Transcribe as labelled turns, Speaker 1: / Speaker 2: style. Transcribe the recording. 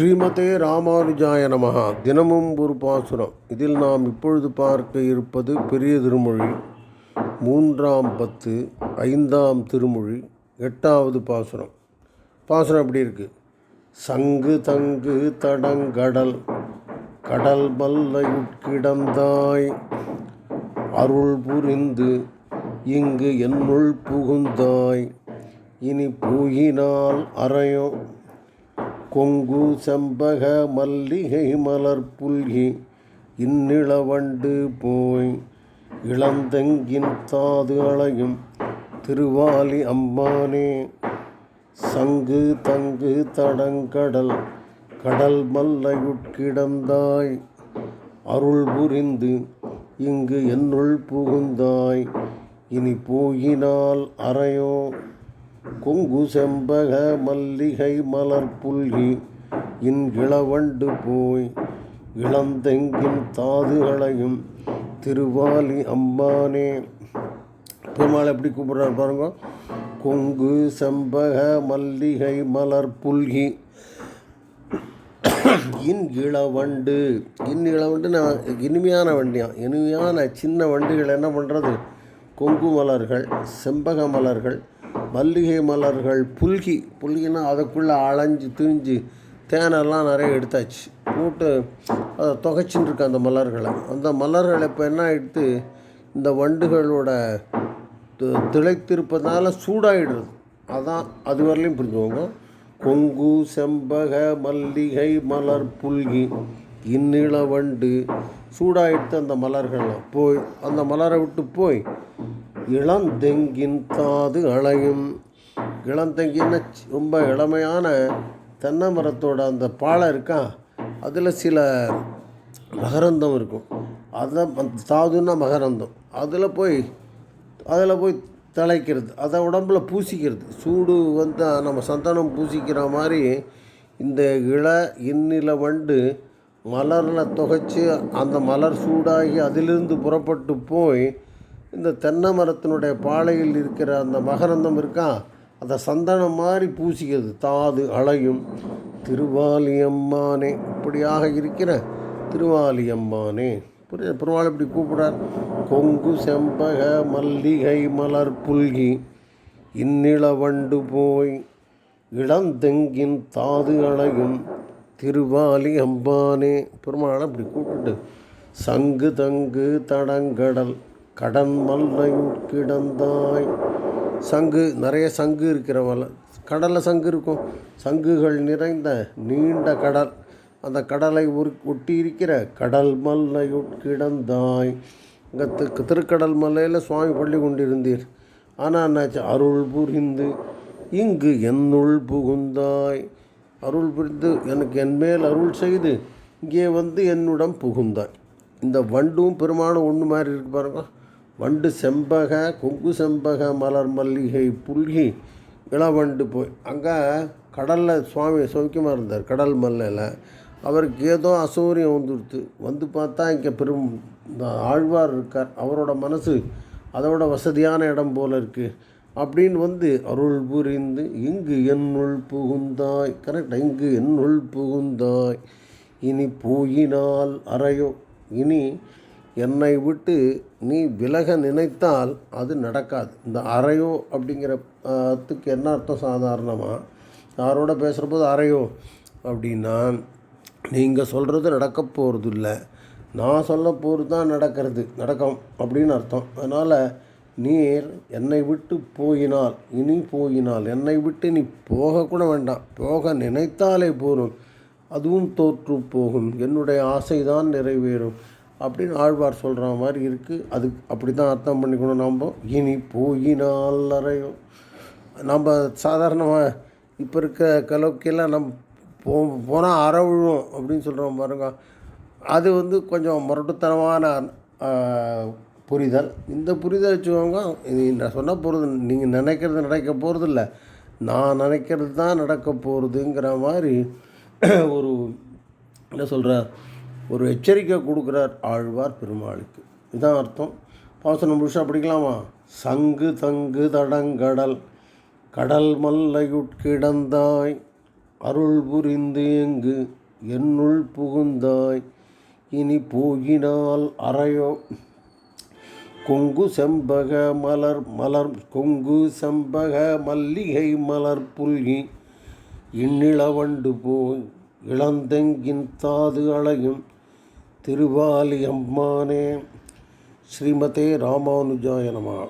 Speaker 1: ஸ்ரீமதே ராமானுஜாய நமகா தினமும் ஒரு பாசுரம். இதில் நாம் இப்பொழுது பார்க்க இருப்பது பெரிய திருமொழி. மூன்றாம் பத்து ஐந்தாம் திருமொழி எட்டாவது பாசுரம். பாசுரம் எப்படி இருக்கு? சங்கு தங்கு தடங்கடல் கடல் மல்லையுட்கிடந்தாய் அருள் புரிந்து இங்கு என்னுள் புகுந்தாய். இனி பூயினால் அறையும் கொங்கு செம்பக மல்லிகை மலர் புல்கி இந்நிலவண்டு போய் இளந்தெங்கின் தாது அலையும் திருவாலி அம்மானே சங்கு தங்கு தடங்கடல் கடல் மல்லையுட்கிடந்தாய் அருள் புரிந்து இங்கு என்னுள் புகுந்தாய் இனி போயினால் அறையோ. கொங்கு செம்பக மல்லிகை மலர் புல்கி இன் போய் இளந்தெங்கின் தாதுகளையும் திருவாலி அம்மானே பெருமாள் எப்படி கூப்பிட்றாரு பாருங்க. கொங்கு செம்பக மல்லிகை மலர் புல்கி இன் இளவண்டு இன் இளவண்டு நான் இனிமையான வண்டியாம் இனிமையான சின்ன வண்டுகள் என்ன பண்ணுறது கொங்கு மலர்கள் செம்பக மலர்கள் மல்லிகை மலர்கள் புல்கி. புல்கினா அதுக்குள்ளே அலைஞ்சு திரிஞ்சு தேனெல்லாம் நிறைய எடுத்தாச்சு. போட்டு அதை தொகைச்சின்னு இருக்க அந்த மலர்களை. அந்த மலர்களை இப்போ என்ன ஆகிடுது இந்த வண்டுகளோட திளைத்திருப்பதனால சூடாகிடுது அதான் அது வரலையும் புரிஞ்சுக்கோங்க. கொங்கு செம்பக மல்லிகை மலர் புல்கி. இந்நில வண்டு சூடாகிடுத்து அந்த மலர்கள்லாம். போய் அந்த மலரை விட்டு போய் இளந்தெங்கின் தாது அலையும். இளந்தெங்கின்னு ரொம்ப இளமையான தென்னை மரத்தோட அந்த பாலை இருக்கா? அதில் சில மகரந்தம் இருக்கும். அதை தாதுன்னா மகரந்தம். அதில் போய் அதில் போய் தலைக்கிறது. அதை உடம்புல பூசிக்கிறது. சூடு வந்து நம்ம சந்தனம் பூசிக்கிற மாதிரி இந்த இள இன்னில வண்டு மலரில் தொகைச்சி அந்த மலர் சூடாகி அதிலிருந்து புறப்பட்டு போய் இந்த தென்னை மரத்தினுடைய பாலையில் இருக்கிற அந்த மகரந்தம் இருக்கா? அதை சந்தனம் மாதிரி பூசிக்கிறது. தாது அழையும் திருவாலியம்மானே இப்படியாக இருக்கிற திருவாலியம்மானே. புரிய பெருமாள் இப்படி கூப்பிடார் கொங்கு செம்பக மல்லிகை மலர் புல்கி இந்நிலவண்டு போய் இளந்தெங்கின் தாது அழகும் திருவாலி அம்பானே பெருமாளை இப்படி கூப்பிட்டு சங்கு தங்கு தடங்கடல் கடன் மல்லையுட் கிடந்தாய். சங்கு நிறைய சங்கு இருக்கிற கடலில் சங்கு இருக்கும். சங்குகள் நிறைந்த நீண்ட கடல். அந்த கடலை உரு ஒட்டி இருக்கிற கடல் மல்லையுட் கிடந்தாய். இங்கே திருக்கடல் மலையில் சுவாமி பள்ளி கொண்டிருந்தீர். ஆனால் என்னாச்சு? அருள் புரிந்து இங்கு என்னுள் புகுந்தாய். அருள் புரிந்து எனக்கு என்மேல் அருள் செய்து இங்கே வந்து என்னுடன் புகுந்தாய். இந்த வண்டும் பெருமானும் ஒன்று மாதிரி இருக்கு பாருங்கள் வண்டு செம்பக கொங்கு செம்பக மலர் மல்லிகை புல்கி இளவண்டு போய் அங்கே கடலில் சுவாமி சௌக்கியமாக இருந்தார் கடல் மல்லையில். அவருக்கு ஏதோ அசௌரியம் வந்துடுத்து. வந்து பார்த்தா இங்கே பெரும் ஆழ்வார் இருக்கார். அவரோட மனசு அதோட வசதியான இடம் போல் இருக்குது அப்படின்னு வந்து அருள் புரிந்து இங்கு என்னுள் புகுந்தாய் கரெக்டாக இங்கு என்னுள் புகுந்தாய். இனி போயினால் அறையோ. இனி என்னை விட்டு நீ விலக நினைத்தால் அது நடக்காது. இந்த அறையோ அப்படிங்கிறத்துக்கு என்ன அர்த்தம் சாதாரணமாக யாரோட பேசுகிற போது அறையோ? அப்படின்னா நீங்கள் சொல்கிறது நடக்க போகிறது இல்லை நான் சொல்ல போகிறது தான் நடக்கிறது. நடக்கும் அப்படின்னு அர்த்தம். அதனால் நீர் என்னை விட்டு போயினால் இனி போயினால் என்னை விட்டு நீ போகக்கூட வேண்டாம். போக நினைத்தாலே போதும். அதுவும் தோற்று போகும். என்னுடைய ஆசைதான் நிறைவேறும். அப்படின்னு ஆழ்வார் சொல்கிற மாதிரி இருக்குது அது அப்படி தான் அர்த்தம் பண்ணிக்கணும் நம்ம. இனி போயினால் அறையும். நம்ம சாதாரணமாக இப்போ இருக்க கலோக்கியெல்லாம் நம்ம போ போனால் அறவிழும் அப்படின்னு சொல்கிறோம் பாருங்க. அது வந்து கொஞ்சம் முரட்டுத்தனமான புரிதல். இந்த புரிதல் வச்சுக்கோங்க. இது நான் சொன்ன போகிறது நீங்கள் நினைக்கிறது நடக்க போகிறது இல்லை நான் நினைக்கிறது தான் நடக்க போகிறதுங்கிற மாதிரி ஒரு என்ன சொல்கிறார் ஒரு எச்சரிக்கை கொடுக்குறார் ஆழ்வார் பெருமாளுக்கு. இதான் அர்த்தம். பாசனம் முழுசாக படிக்கலாமா? சங்கு தங்கு தடங்கடல் கடல் மல்லையுட்கிடந்தாய் அருள் புரிந்து எங்கு என்னுள் புகுந்தாய் இனி போகினால் அறையோ? கொங்கு செம்பக மலர் மலர் கொங்கு செம்பக மல்லிகை மலர் புல்கி இந்நிலவண்டு போய் இளந்தெங்கின் தாது அழகும் திருவாலி அம்மானே. ஸ்ரீமதே ராமானுஜாய நமः.